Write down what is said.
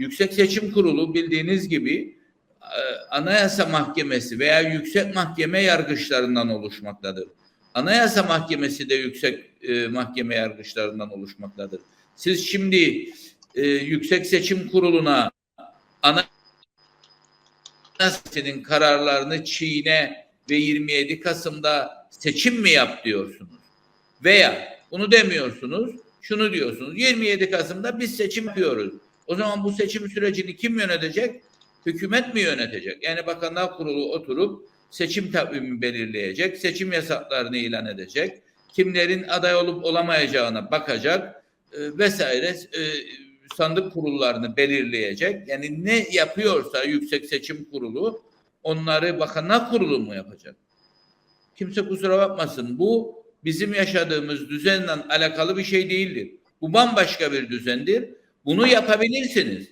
Yüksek Seçim Kurulu bildiğiniz gibi e, Anayasa Mahkemesi veya Yüksek Mahkeme yargıçlarından oluşmaktadır. Anayasa Mahkemesi de Yüksek e, Mahkeme yargıçlarından oluşmaktadır. Siz şimdi e, Yüksek Seçim Kurulu'na Anayasa'nın kararlarını çiğne ve 27 Kasım'da seçim mi yap diyorsunuz? Veya bunu demiyorsunuz, şunu diyorsunuz. 27 Kasım'da biz seçim yapıyoruz. O zaman bu seçim sürecini kim yönetecek? Hükümet mi yönetecek? Yani Bakanlar Kurulu oturup seçim takvimi belirleyecek, seçim yasaklarını ilan edecek, kimlerin aday olup olamayacağına bakacak e, vesaire e, sandık kurullarını belirleyecek. Yani ne yapıyorsa Yüksek Seçim Kurulu onları Bakanlar Kurulu mu yapacak? Kimse kusura bakmasın. Bu bizim yaşadığımız düzenle alakalı bir şey değildir. Bu bambaşka bir düzendir. Bunu yapabilirsiniz.